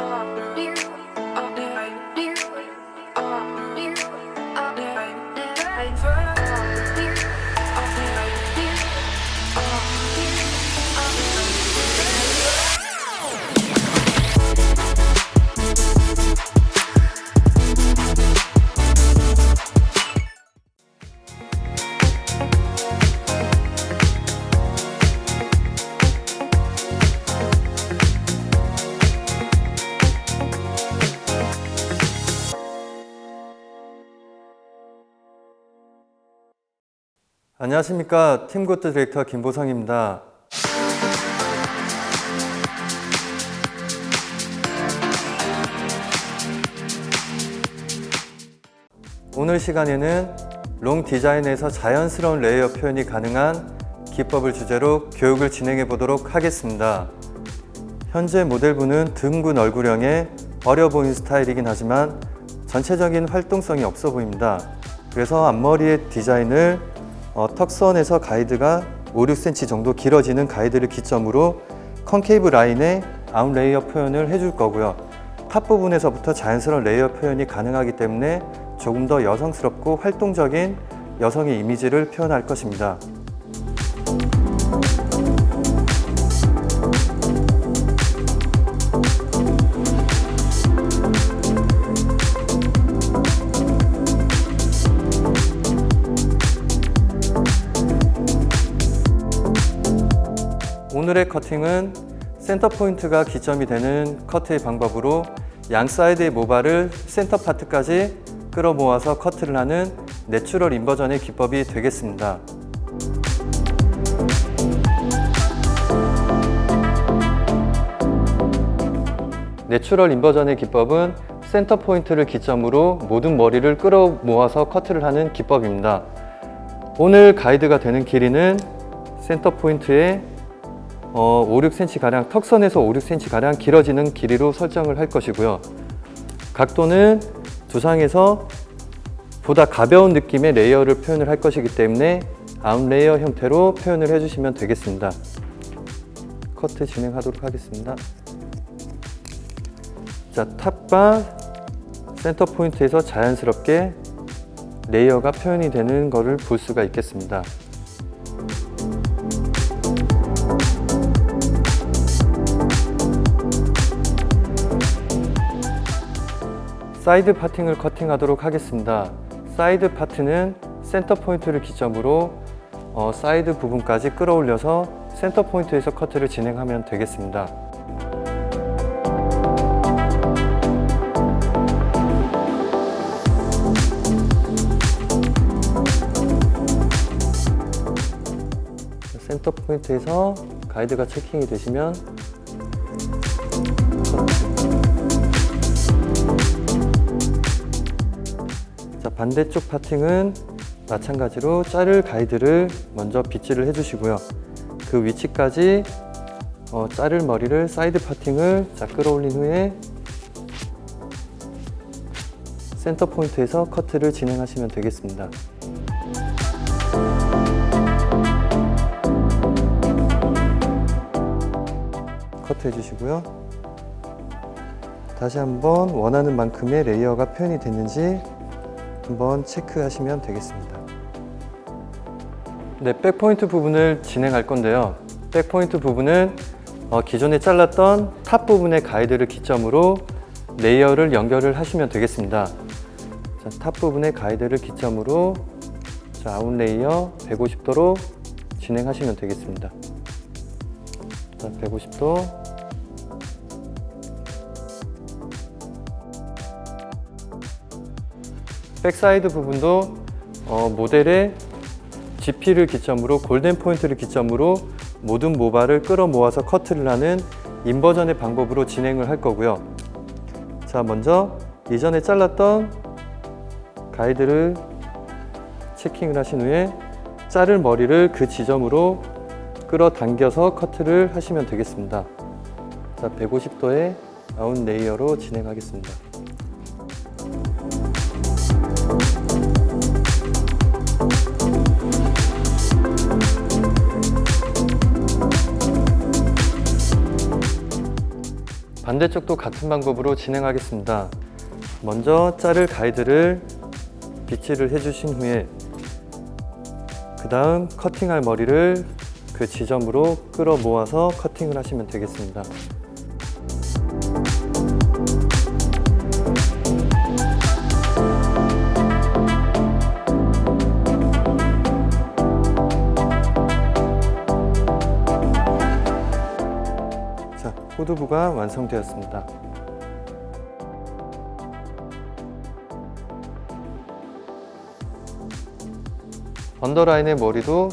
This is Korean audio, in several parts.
under. 안녕하십니까 팀고트 디렉터 김보성입니다. 오늘 시간에는 롱 디자인에서 자연스러운 레이어 표현이 가능한 기법을 주제로 교육을 진행해 보도록 하겠습니다. 현재 모델분은 둥근 얼굴형의 어려 보이는 스타일이긴 하지만 전체적인 활동성이 없어 보입니다. 그래서 앞머리의 디자인을 어, 턱선에서 가이드가 5, 6cm 정도 길어지는 가이드를 기점으로 컨케이브 라인의 아웃 레이어 표현을 해줄 거고요. 탑 부분에서부터 자연스러운 레이어 표현이 가능하기 때문에 조금 더 여성스럽고 활동적인 여성의 이미지를 표현할 것입니다. 오늘의 커팅은 센터 포인트가 기점이 되는 커트의 방법으로 양 사이드의 모발을 센터 파트까지 끌어모아서 커트를 하는 내추럴 인버전의 기법이 되겠습니다. 내추럴 인버전의 기법은 센터 포인트를 기점으로 모든 머리를 끌어모아서 커트를 하는 기법입니다. 오늘 가이드가 되는 길이는 센터 포인트의 어, 5, 6cm 가량 턱선에서 5, 6cm 가량 길어지는 길이로 설정을 할 것이고요. 각도는 두상에서 보다 가벼운 느낌의 레이어를 표현을 할 것이기 때문에 아웃 레이어 형태로 표현을 해주시면 되겠습니다. 커트 진행하도록 하겠습니다. 자, 탑과 센터 포인트에서 자연스럽게 레이어가 표현이 되는 것을 볼 수가 있겠습니다. 사이드 파팅을 커팅하도록 하겠습니다. 사이드 파트는 센터 포인트를 기점으로 어, 사이드 부분까지 끌어올려서 센터 포인트에서 커트를 진행하면 되겠습니다. 센터 포인트에서 가이드가 체킹이 되시면 반대쪽 파팅은 마찬가지로 자를 가이드를 먼저 빗질을 해주시고요. 그 위치까지 어, 자를 머리를 사이드 파팅을 자, 끌어올린 후에 센터 포인트에서 커트를 진행하시면 되겠습니다. 커트 해주시고요. 다시 한번 원하는 만큼의 레이어가 표현이 됐는지 한번 체크하시면 되겠습니다. 네, 백포인트 부분을 진행할 건데요. 백포인트 부분은 어, 기존에 잘랐던 탑 부분의 가이드를 기점으로 레이어를 연결을 하시면 되겠습니다. 자, 탑 부분의 가이드를 기점으로 자, 아웃 레이어 150도로 진행하시면 되겠습니다. 자, 150도 백사이드 부분도 어, 모델의 GP를 기점으로 골든 포인트를 기점으로 모든 모발을 끌어모아서 커트를 하는 인버전의 방법으로 진행을 할 거고요. 자, 먼저 이전에 잘랐던 가이드를 체킹을 하신 후에 자를 머리를 그 지점으로 끌어당겨서 커트를 하시면 되겠습니다. 자, 150도의 아웃 레이어로 진행하겠습니다. 반대쪽도 같은 방법으로 진행하겠습니다. 먼저 자를 가이드를 빗질을 해주신 후에 그 다음 커팅할 머리를 그 지점으로 끌어 모아서 커팅을 하시면 되겠습니다. 후두부가 완성되었습니다. 언더라인의 머리도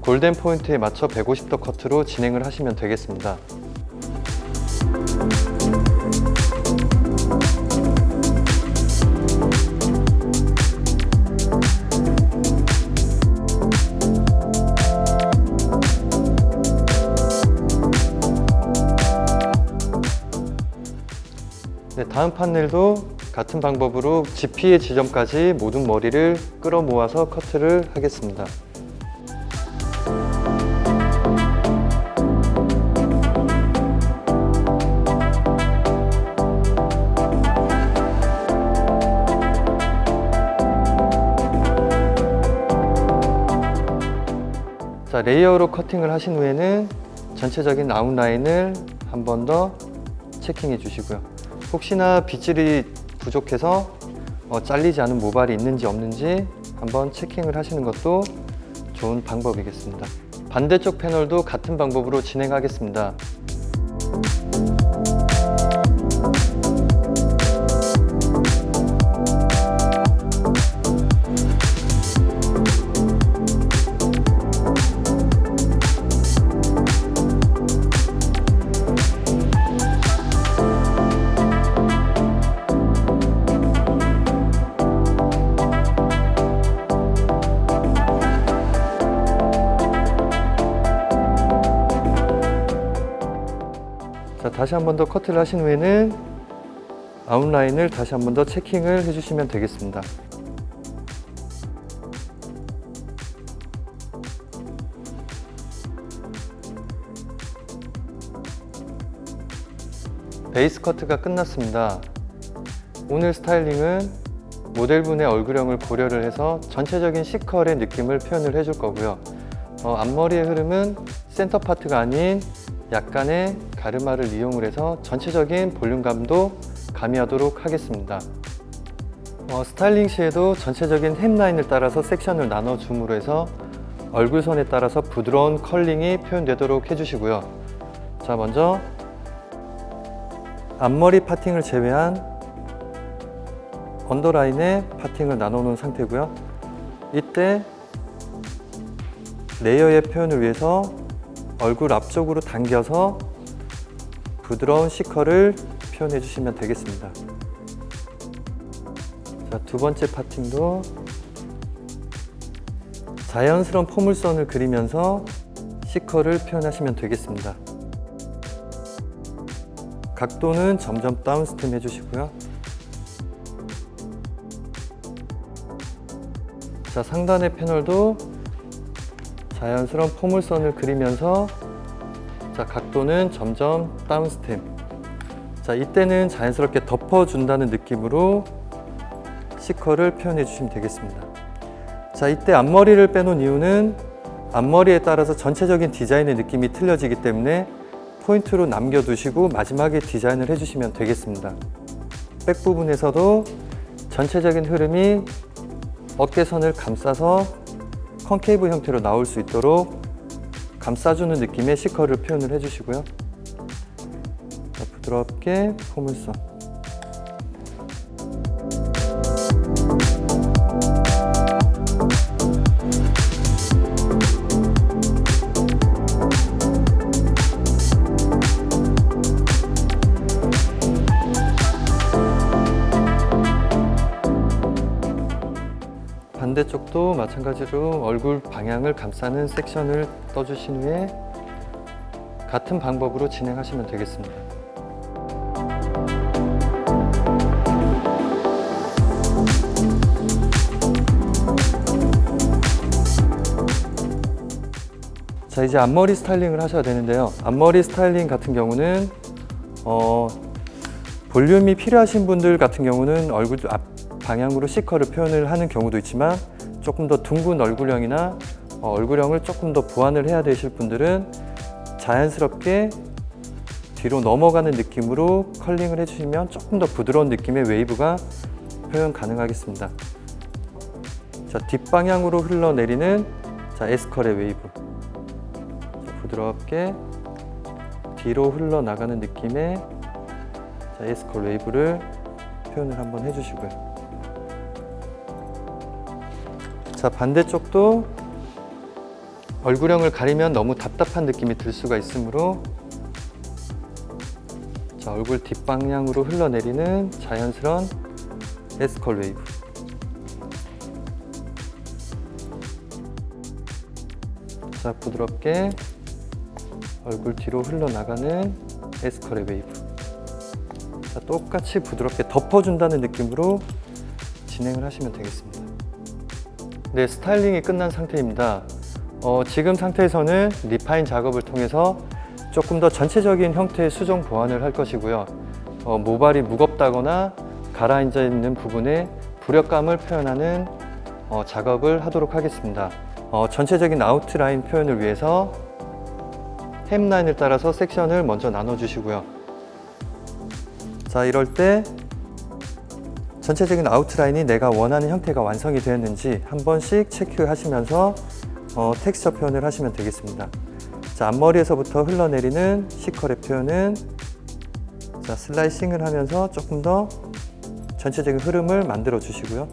골덴 포인트에 맞춰 150도 커트로 진행을 하시면 되겠습니다. 네, 다음 판넬도 같은 방법으로 GP의 지점까지 모든 머리를 끌어 모아서 커트를 하겠습니다. 자, 레이어로 커팅을 하신 후에는 전체적인 아웃라인을 한 번 더 체킹해 주시고요. 혹시나 빗질이 부족해서 어, 잘리지 않은 모발이 있는지 없는지 한번 체킹을 하시는 것도 좋은 방법이겠습니다. 반대쪽 패널도 같은 방법으로 진행하겠습니다. 다시 한 번 더 커트를 하신 후에는 아웃라인을 다시 한 번 더 체킹을 해주시면 되겠습니다. 베이스 커트가 끝났습니다. 오늘 스타일링은 모델분의 얼굴형을 고려를 해서 전체적인 C컬의 느낌을 표현을 해줄 거고요. 어, 앞머리의 흐름은 센터 파트가 아닌 약간의 가르마를 이용을 해서 전체적인 볼륨감도 가미하도록 하겠습니다. 어, 스타일링 시에도 전체적인 햄 라인을 따라서 섹션을 나눠 줌으로 해서 얼굴선에 따라서 부드러운 컬링이 표현되도록 해주시고요. 자, 먼저 앞머리 파팅을 제외한 언더라인에 파팅을 나눠 놓은 상태고요. 이때 레이어의 표현을 위해서 얼굴 앞쪽으로 당겨서 부드러운 C컬을 표현해 주시면 되겠습니다. 자, 두 번째 파팅도 자연스러운 포물선을 그리면서 C컬을 표현하시면 되겠습니다. 각도는 점점 다운 스팀 해주시고요. 자, 상단의 패널도 자연스러운 포물선을 그리면서 자, 각도는 점점 다운스템. 자, 이때는 자연스럽게 덮어준다는 느낌으로 C컬을 표현해 주시면 되겠습니다. 자, 이때 앞머리를 빼놓은 이유는 앞머리에 따라서 전체적인 디자인의 느낌이 틀려지기 때문에 포인트로 남겨두시고 마지막에 디자인을 해주시면 되겠습니다. 백 부분에서도 전체적인 흐름이 어깨선을 감싸서 컨케이브 형태로 나올 수 있도록 감싸주는 느낌의 C컬을 표현을 해주시고요. 자, 부드럽게 포물선. 반대쪽도 마찬가지로 얼굴 방향을 감싸는 섹션을 떠주신 후에 같은 방법으로 진행하시면 되겠습니다. 자 이제 앞머리 스타일링을 하셔야 되는데요. 앞머리 스타일링 같은 경우는 어, 볼륨이 필요하신 분들 같은 경우는 얼굴 앞 방향으로 C컬을 표현을 하는 경우도 있지만 조금 더 둥근 얼굴형이나 어, 얼굴형을 조금 더 보완을 해야 되실 분들은 자연스럽게 뒤로 넘어가는 느낌으로 컬링을 해주시면 조금 더 부드러운 느낌의 웨이브가 표현 가능하겠습니다. 자, 뒷방향으로 흘러내리는 자, S컬의 웨이브. 자, 부드럽게 뒤로 흘러나가는 느낌의 자, S컬 웨이브를 표현을 한번 해주시고요. 자, 반대쪽도 얼굴형을 가리면 너무 답답한 느낌이 들 수가 있으므로 자, 얼굴 뒷방향으로 흘러내리는 자연스러운 S컬 웨이브. 자, 부드럽게 얼굴 뒤로 흘러나가는 S컬의 웨이브. 자, 똑같이 부드럽게 덮어준다는 느낌으로 진행을 하시면 되겠습니다. 네, 스타일링이 끝난 상태입니다. 어, 지금 상태에서는 리파인 작업을 통해서 조금 더 전체적인 형태의 수정 보완을 할 것이고요. 어, 모발이 무겁다거나 가라앉아 있는 부분에 부력감을 표현하는 어, 작업을 하도록 하겠습니다. 어, 전체적인 아웃라인 표현을 위해서 햄라인을 따라서 섹션을 먼저 나눠주시고요. 자, 이럴 때 전체적인 아웃라인이 내가 원하는 형태가 완성이 되었는지 한 번씩 체크하시면서 어, 텍스처 표현을 하시면 되겠습니다. 자, 앞머리에서부터 흘러내리는 C컬의 표현은 자, 슬라이싱을 하면서 조금 더 전체적인 흐름을 만들어 주시고요.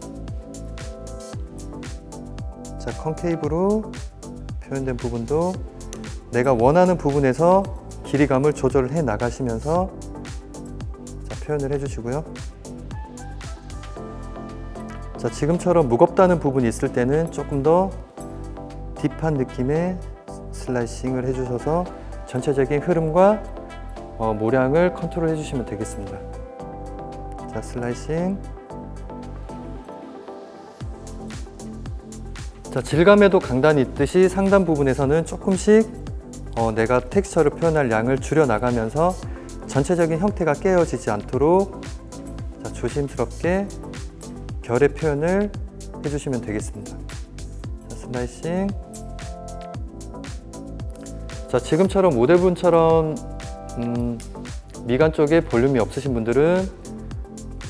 자, 컨케이브로 표현된 부분도 내가 원하는 부분에서 길이감을 조절을 해 나가시면서 자, 표현을 해 주시고요. 자, 지금처럼 무겁다는 부분이 있을 때는 조금 더 딥한 느낌의 슬라이싱을 해주셔서 전체적인 흐름과 어, 모량을 컨트롤 해주시면 되겠습니다. 자, 슬라이싱. 자, 질감에도 강단이 있듯이 상단 부분에서는 조금씩 어, 내가 텍스처를 표현할 양을 줄여 나가면서 전체적인 형태가 깨어지지 않도록 자, 조심스럽게 결의 표현을 해주시면 되겠습니다. 자, 슬라이싱. 자, 지금처럼 모델분처럼 음, 미간 쪽에 볼륨이 없으신 분들은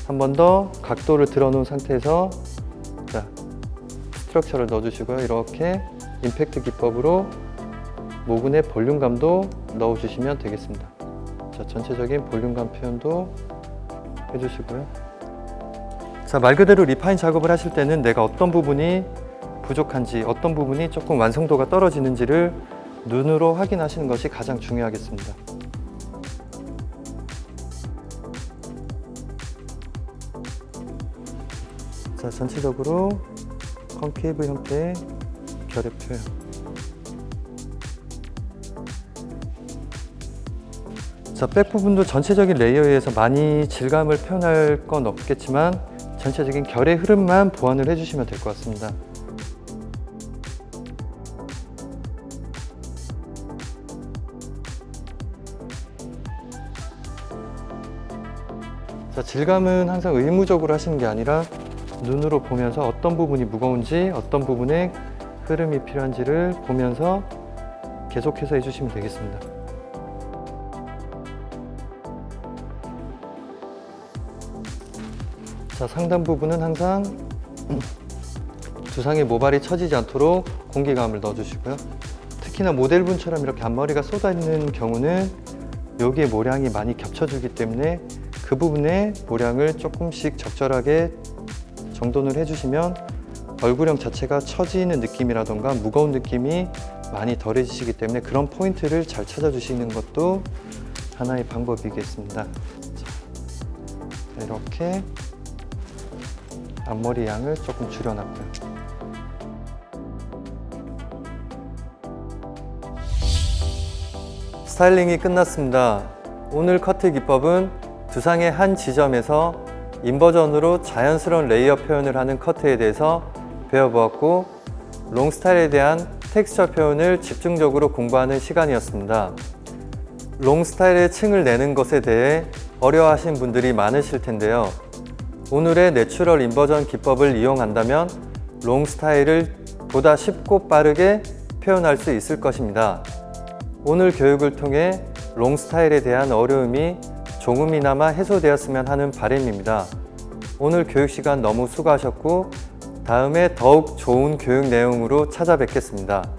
한 번 더 각도를 들어놓은 상태에서 자, 스트럭처를 넣어주시고요. 이렇게 임팩트 기법으로 모근의 볼륨감도 넣어주시면 되겠습니다. 자, 전체적인 볼륨감 표현도 해주시고요. 자, 말 그대로 리파인 작업을 하실 때는 내가 어떤 부분이 부족한지, 어떤 부분이 조금 완성도가 떨어지는지를 눈으로 확인하시는 것이 가장 중요하겠습니다. 자, 전체적으로 컨케이브 형태의 결의 표현. 자, 백 부분도 전체적인 레이어에 의해서 많이 질감을 표현할 건 없겠지만 전체적인 결의 흐름만 보완을 해주시면 될 것 같습니다. 자, 질감은 항상 의무적으로 하시는 게 아니라 눈으로 보면서 어떤 부분이 무거운지 어떤 부분에 흐름이 필요한지를 보면서 계속해서 해주시면 되겠습니다. 자, 상단 부분은 항상 두상의 모발이 처지지 않도록 공기감을 넣어주시고요. 특히나 모델분처럼 이렇게 앞머리가 쏟아 있는 경우는 여기에 모량이 많이 겹쳐주기 때문에 그 부분에 모량을 조금씩 적절하게 정돈을 해주시면 얼굴형 자체가 처지는 느낌이라던가 무거운 느낌이 많이 덜해지시기 때문에 그런 포인트를 잘 찾아주시는 것도 하나의 방법이겠습니다. 자, 이렇게 앞머리 양을 조금 줄여놨고요. 스타일링이 끝났습니다. 오늘 커트 기법은 두상의 한 지점에서 인버전으로 자연스러운 레이어 표현을 하는 커트에 대해서 배워보았고 롱 스타일에 대한 텍스처 표현을 집중적으로 공부하는 시간이었습니다. 롱 스타일의 층을 내는 것에 대해 어려워하신 분들이 많으실 텐데요. 오늘의 내추럴 인버전 기법을 이용한다면 롱 스타일을 보다 쉽고 빠르게 표현할 수 있을 것입니다. 오늘 교육을 통해 롱 스타일에 대한 어려움이 조금이나마 해소되었으면 하는 바람입니다. 오늘 교육 시간 너무 수고하셨고 다음에 더욱 좋은 교육 내용으로 찾아뵙겠습니다.